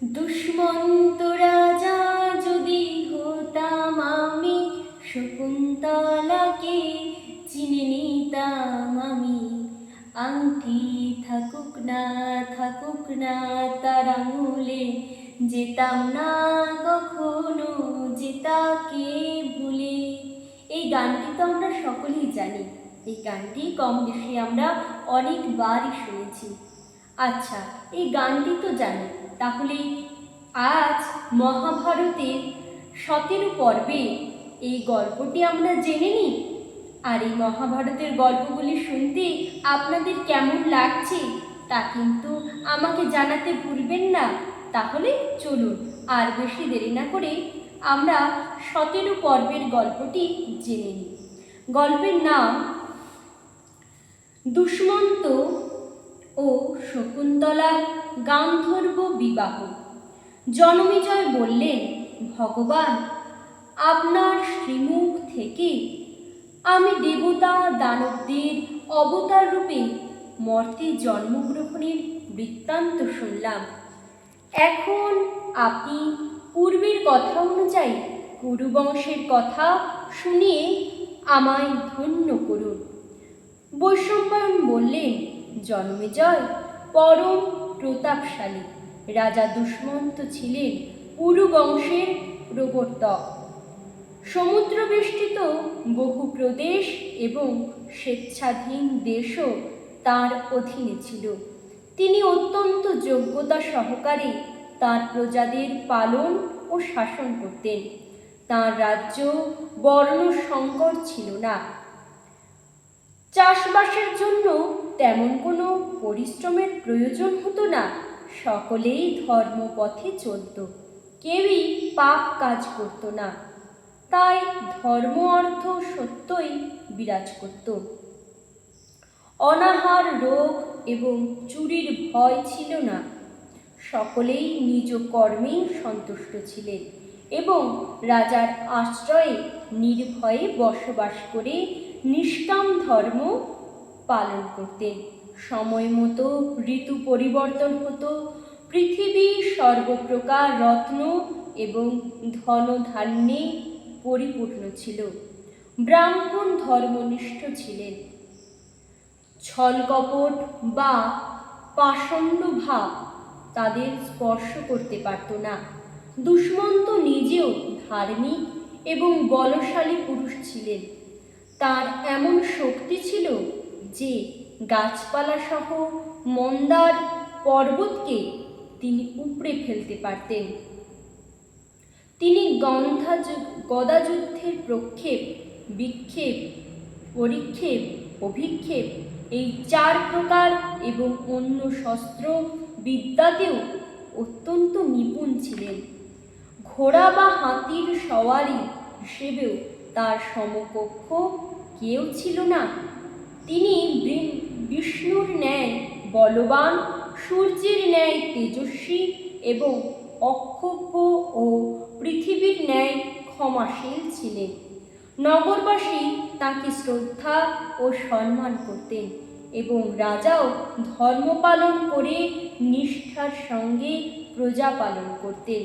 দুষ্মন্ত রাজা যদি হতাম আমি, শকুন্তলাকে চিনে নিতাম আমি। আংটি থাকুক না থাকুক না তার আঙুলে, যেতাম না কখনো যেতাকে ভুলে। এই গানটি তো আমরা সকলেই জানি, এই গানটি কম বেশি আমরা অনেকবারই শুনেছি। আচ্ছা এই গানটি তো জানি। তাহলে আজ মহাভারতের সতেরো পর্বে এই গল্পটি আমরা জেনে নিই? আর এই মহাভারতের গল্পগুলি শুনতে আপনাদের কেমন লাগছে তা কিন্তু আমাকে জানাতে ভুলবেন না। তাহলে চলুন, আর বেশি দেরি না করে আমরা সতেরো পর্বের গল্পটি জেনে নিই। গল্পের নাম দুষ্মন্ত ও শকুন্তলার গান্ধর্ব বিবাহ। জনমেজয় বললেন, ভগবান, আপনার শ্রীমুখ থেকে আমি দেবতা দানবদের অবতার রূপে মর্তে জন্মগ্রহণের বৃত্তান্ত শুনলাম। এখন আপনি পূর্বের কথা অনুযায়ী কুরুবংশের কথা শুনিয়ে আমায় ধন্য করুন। বৈষম্পায়ন বললেন জন্মেজয় পরম প্রতাপশালী। রাজা দুষ্মন্ত ছিলেন পুরু বংশের প্রবর্তক। সমুদ্র বেষ্টিত বহু প্রদেশ এবং স্বেচ্ছাধীন দেশও তার অধীনে ছিল। তিনি অত্যন্ত যোগ্যতা সহকারে তার প্রজাদের পালন ও শাসন করতেন। তার রাজ্য বর্ণ সংকর ছিল না। চাষবাসের জন্য তেমন কোনো পরিশ্রমের প্রয়োজন হতো না। সকলেই ধর্মপথে চলত। কেউই পাপ কাজ করত না। তাই ধর্ম অর্থ সত্যই বিরাজ করত। অনাহার, রোগ এবং চুরির ভয় ছিল না। সকলেই নিজ কর্মেই সন্তুষ্ট ছিলেন এবং রাজার আশ্রয়ে নির্ভয়ে বসবাস করে নিষ্কাম ধর্ম পালন করতেন। সময় মতো ঋতু পরিবর্তন হতো, পৃথিবী সর্বপ্রকার রত্ন এবং ধন ধান্যে পরিপূর্ণ ছিল। ব্রাহ্মণ ধর্মনিষ্ঠ ছিলেন। ছলকপট বা পাষণ্ড ভাব তাদের স্পর্শ করতে পারত না। দুষ্মন্ত নিজেও ধার্মিক এবং বলশালী পুরুষ ছিলেন। তার এমন শক্তি ছিল যে গাছপালা সহ মন্দার পর্বতকে তিনি উপড়ে ফেলতে পারতেন। তিনি গন্ধা গদাযুদ্ধের প্রক্ষেপ, বিক্ষেপ, পরিক্ষেপ, অভিক্ষেপ, এই চার প্রকার এবং অন্য শস্ত্র বিদ্যাতেও অত্যন্ত নিপুণ ছিলেন। ঘোড়া বা হাতির সওয়ারি হিসেবেও তার সমকক্ষ কেউ ছিল না। তিনি বিষ্ণুর ন্যায় বলবান, সূর্যের ন্যায় তেজস্বী এবং অক্ষোভ্য ও পৃথিবীর ন্যায় ক্ষমাশীল ছিলেন। নগরবাসী তাকে শ্রদ্ধা ও সম্মান করতেন এবং রাজাও ধর্ম পালন করে নিষ্ঠার সঙ্গে প্রজা পালন করতেন।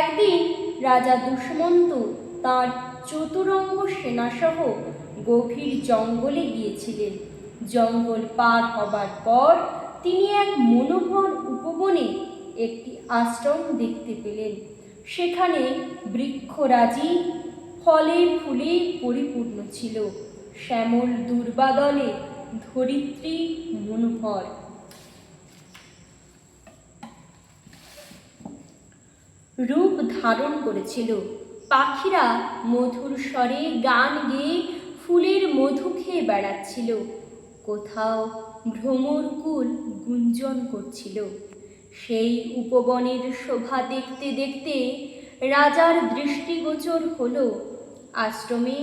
একদিন রাজা দুষ্মন্ত তার চতুরঙ্গ সেনাসহ গভীর জঙ্গলে গিয়েছিলেন। জঙ্গল পার হবার পর তিনি এক মনোহর উপবনে একটি আশ্রম দেখতে পেলেন। সেখানে বৃক্ষরাজি ফলে ফুলে পরিপূর্ণ ছিল। শ্যামল দুর্বাদলে ধরিত্রী মনোহর। রূপ ধারণ করেছিল। পাখিরা মধুর স্বরে গান গেয়ে ফুলের মধু খেয়ে বেড়াচ্ছিল। কোথাও ভ্রমরকুল গুঞ্জন করছিল। সেই উপবনের শোভা দেখতে দেখতে রাজার দৃষ্টিগোচর হল। আশ্রমে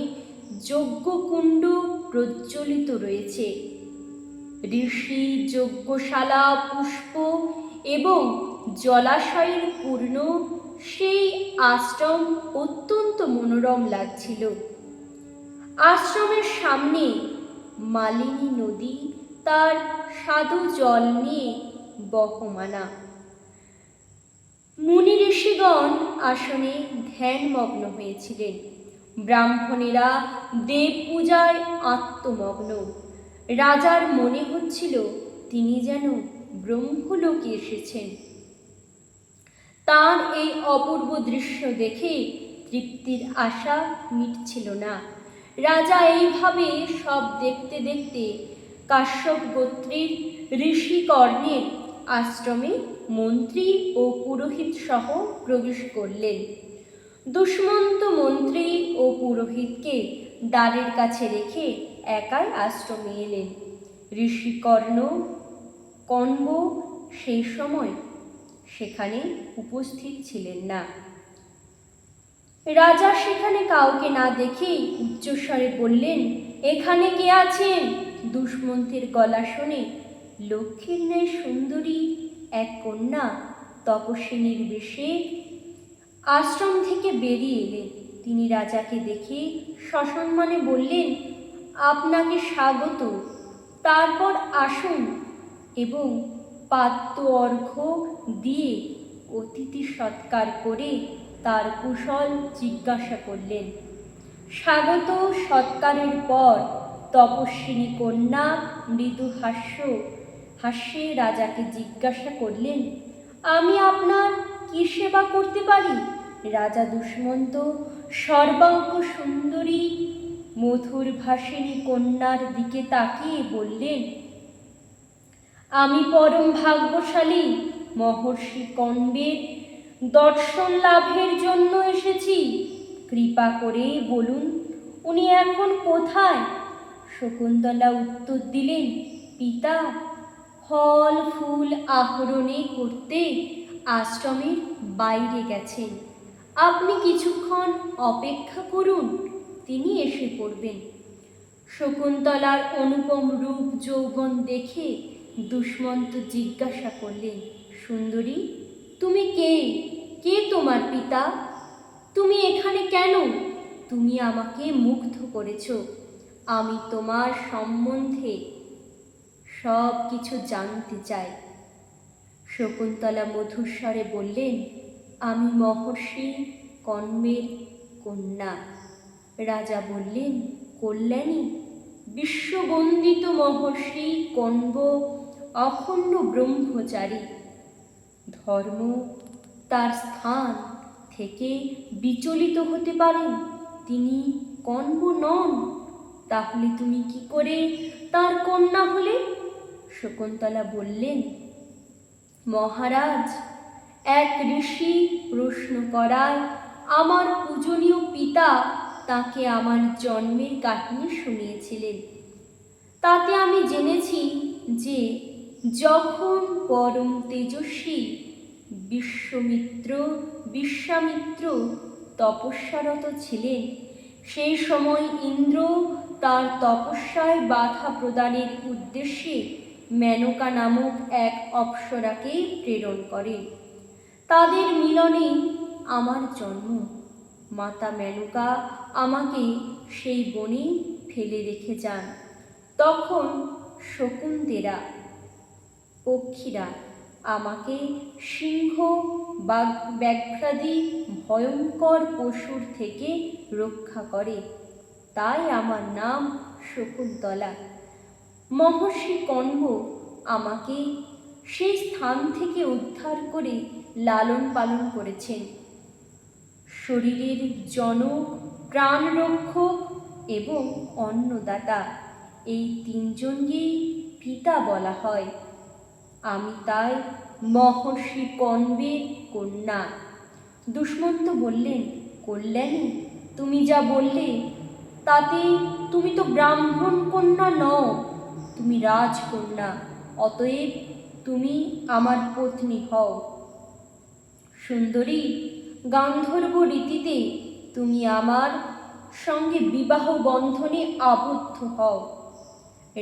যজ্ঞকুণ্ড প্রজ্বলিত রয়েছে। ঋষি যজ্ঞশালা, পুষ্প এবং জলাশয়ের পূর্ণ সেই আশ্রম অত্যন্ত মনোরম লাগছিল। আশ্রমের সামনে মালিনী নদী তার সাধু জল নিয়ে বহমানা। মুনি ঋষিগণ আসনে ধ্যানমগ্ন হয়েছিলেন। ব্রাহ্মণেরা দেব পূজায় আত্মমগ্ন। রাজার মনে হচ্ছিল তিনি যেন ব্রহ্মলোকে এসেছেন। তার এই অপূর্ব দৃশ্য দেখে তৃপ্তির আশা মিটছিল না। রাজা এইভাবে সব দেখতে দেখতে কাশ্যপ গোত্রের ঋষিকর্ণের আশ্রমে মন্ত্রী ও পুরোহিত সহ প্রবেশ করলেন। দুষ্মন্ত মন্ত্রী ও পুরোহিতকে দ্বারের কাছে রেখে একাই আশ্রমে এলেন। ঋষিকর্ণ কণ্ব সেই সময় সেখানে উপস্থিত ছিলেন না। রাজা সেখানে কাউকে না দেখেই উচ্চস্বরে বললেন, এখানে কে আছেন? দুষ্মন্তের গলা শুনে, লক্ষ্মীর ন্যায় সুন্দরী এক কন্যা তপস্বিনীর বেশে আশ্রম থেকে বেরিয়ে এলেন। তিনি রাজাকে দেখে সসম্মানে বললেন, আপনাকে স্বাগত। তারপর আসুন এবং পাত্র অর্ঘ্য দিয়ে অতিথি সৎকার করে তার কুশল জিজ্ঞাসা করলেন, স্বাগত সৎকারের পর তপস্বিনী কন্যা মৃদু হাস্য, হাস্যে রাজাকে জিজ্ঞাসা করলেন, আমি আপনার কি সেবা করতে পারি? রাজা দুষ্মন্ত সর্বাঙ্গ সুন্দরী মধুর ভাসিনী কন্যার দিকে তাকিয়ে বললেন, আমি পরম ভাগ্যশালী মহর্ষি কণ্ডের দর্শন লাভের জন্য এসেছি। কৃপা করে বলুন, উনি এখন কোথায়? শকুন্তলা উত্তর দিলেন, পিতা, ফল, ফুল আহরণে করতে আশ্রমের বাইরে গেছেন। আপনি কিছুক্ষণ অপেক্ষা করুন, তিনি এসে পড়বেন। শকুন্তলার অনুপম রূপ যৌবন দেখে দুষ্মন্ত জিজ্ঞাসা করলেন সুন্দরী? তুমি কে? কে তোমার পিতা? তুমি এখানে কেন? তুমি আমাকে মুগ্ধ করেছ। আমি তোমার সম্বন্ধে সব কিছু জানতে চাই। শকুন্তলা মধুস্বরে বললেন, আমি মহর্ষি কর্মের কন্যা। রাজা বললেন, কল্যাণী, বিশ্ববন্দিত মহর্ষি কণ্ব অখণ্ড ব্রহ্মচারী। ধর্ম তার স্থান থেকে বিচলিত হতে পারেন তিনি কণ্ব নন, তাহলে তুমি কি করে তার কন্যা হলে? শকুন্তলা বললেন, মহারাজ, এক ঋষি প্রশ্ন করায় আমার পূজনীয় পিতা তাকে আমার জন্মের কাহিনী শুনিয়েছিলেন। তাতে আমি জেনেছি যে যখন পরম তেজস্বী, বিশ্বমিত্র, বিশ্বামিত্র, তপস্যারত ছিলেন, সেই সময় ইন্দ্র তার তপস্যায় বাধা প্রদানের উদ্দেশ্যে মেনকা নামক এক অপ্সরাকে প্রেরণ করেন তাদের মিলনে আমার জন্ম। মাতা মেনকা আমাকে সেই বনে ফেলে রেখে যান। তখন শকুন্তেরা পক্ষীরা আমাকে সিংহ বা ব্যাঘ্রাদি, ভয়ঙ্কর পশুর থেকে রক্ষা করে। তাই আমার নাম শকুন্তলা। মহর্ষি কণ্ব আমাকে সেই স্থান থেকে উদ্ধার করে লালন পালন করেছেন। শরীরের জনক, প্রাণরক্ষক এবং অন্নদাতা, এই তিনজনকেই পিতা বলা হয়। আমি তাই মহর্ষি কণ্বের কন্যা। দুষ্মন্ত বললেন, কল্যাণী, তুমি যা বললে তাতে তুমি তো ব্রাহ্মণ কন্যা নও, তুমি রাজকন্যা অতএব তুমি আমার পত্নী হও। সুন্দরী, গান্ধর্ব রীতিতে তুমি আমার সঙ্গে বিবাহ বন্ধনে আবদ্ধ হও।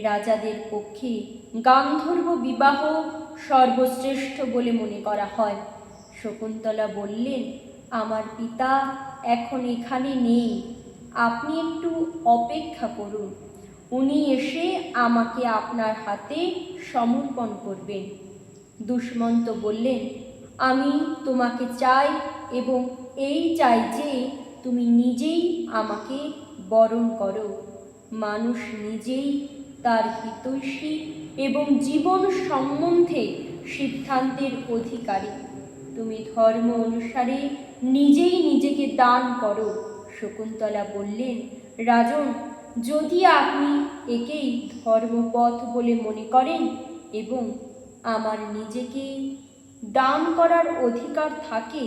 রাজাদের পক্ষে গান্ধর্ব বিবাহ সর্বশ্রেষ্ঠ বলে মনে করা হয়। শকুন্তলা বললেন, আমার পিতা এখন এখানে নেই। আপনি একটু অপেক্ষা করুন। উনি এসে আমাকে আপনার হাতে সমর্পণ করবেন। দুষ্মন্ত বললেন, আমি তোমাকে চাই এবং এই চাই যে তুমি নিজেই আমাকে বরণ করো। মানুষ নিজেই তার হিতৈষী এবং জীবন সম্বন্ধে সিদ্ধান্তের অধিকারী। তুমি ধর্ম অনুসারে নিজেই নিজেকে দান করো, শকুন্তলা বললেন। রাজন, যদি আপনি একেই ধর্মপথ বলে মনে করেন এবং আমার নিজেকে দান করার অধিকার থাকে,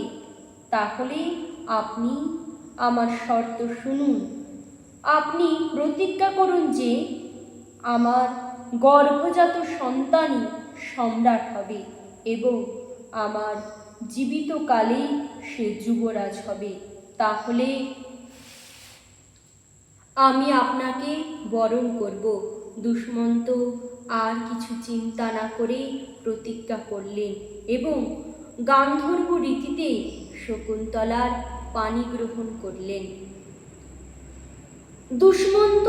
তাহলে আপনি আমার শর্ত শুনুন। আপনি প্রতিজ্ঞা করুন যে আমার গর্ভজাত সন্তানই সম্রাট হবে এবং আমার জীবিতকালেই সে যুবরাজ হবে। তাহলে আমি আপনাকে বরণ করব। দুষ্মন্ত আর কিছু চিন্তা না করে প্রতিজ্ঞা করলেন এবং গান্ধর্ব রীতিতে শকুন্তলার পানি গ্রহণ করলেন। দুষ্মন্ত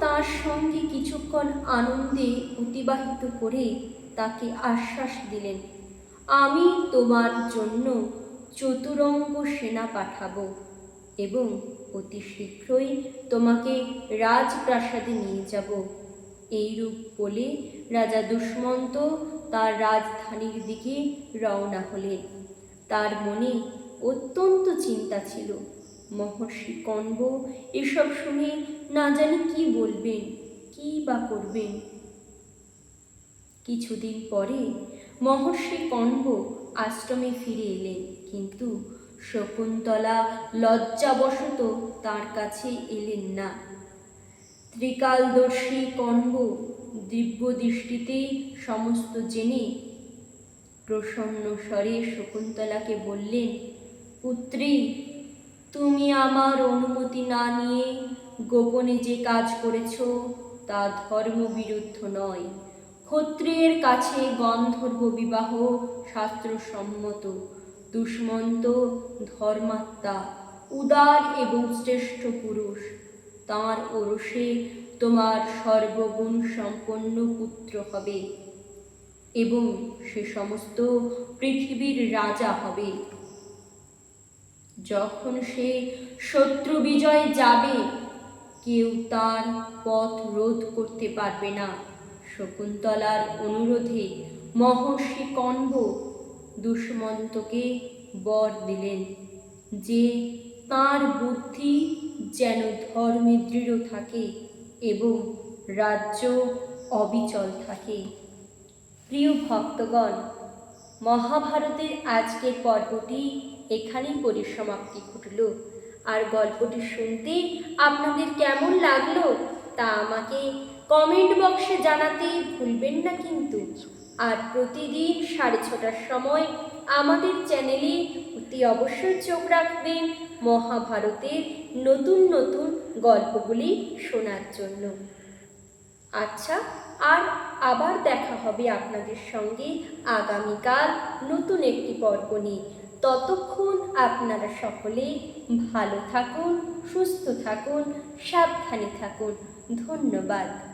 তার সঙ্গে কিছুক্ষণ আনন্দে অতিবাহিত করে তাকে আশ্বাস দিলেন, আমি তোমার জন্য চতুরঙ্গ সেনা পাঠাব এবং অতি শীঘ্রই তোমাকে রাজপ্রাসাদে নিয়ে যাব। এইরূপ বলে রাজা দুষ্মন্ত তার রাজধানীর দিকে রওনা হলেন। তার মনে অত্যন্ত চিন্তা ছিল, মহর্ষি কণ্ব এসব শুনে না জানি কি বলবেন? কি বা করবেন কিছুদিন পরে মহর্ষি কণ্ব আশ্রমে ফিরে এলেন, কিন্তু শকুন্তলা লজ্জাবশত তার কাছে এলেন না। ত্রিকালদর্শী কণ্ব দিব্য দৃষ্টিতে সমস্ত জেনে প্রসন্ন স্বরে শকুন্তলাকে বললেন, পুত্রী, তুমি আমার অনুমতি না নিয়ে গোপনে যে কাজ করেছ তা ধর্মবিরুদ্ধ নয়। ক্ষত্রিয়ের কাছে গন্ধর্ব বিবাহ শাস্ত্রসম্মত। দুষ্মন্ত, ধর্মাত্মা, উদার এবং শ্রেষ্ঠ পুরুষ। তাঁর ওরসে তোমার সর্বগুণ সম্পন্ন পুত্র হবে এবং সে সমস্ত পৃথিবীর রাজা হবে। যখন সে শত্রু বিজয়ে যাবে কেউ তার পথ রোধ করতে পারবে না। শকুন্তলার অনুরোধে মহর্ষি কণ্ব দুষ্মন্তকে বর দিলেন যে তার বুদ্ধি যেন ধর্মে দৃঢ় থাকে এবং রাজ্য অবিচল থাকে। প্রিয় ভক্তগণ, মহাভারতের আজকের পর্বটি এখানেই পরিসমাপ্তি ঘটল। আর গল্পটি শুনতে আপনাদের কেমন লাগল তা আমাকে কমেন্ট বক্সে জানাতে ভুলবেন না কিন্তু। আর প্রতিদিন সাড়ে ছটার সময় আমাদের চ্যানেলে অতি অবশ্যই চোখ রাখবেন মহাভারতের নতুন নতুন গল্পগুলি শোনার জন্য। আচ্ছা আর আবার দেখা হবে আপনাদের সঙ্গে আগামীকাল নতুন একটি পর্ব নিয়ে। ততক্ষণ আপনারা সকলে ভালো থাকুন সুস্থ থাকুন সাবধানে থাকুন। ধন্যবাদ।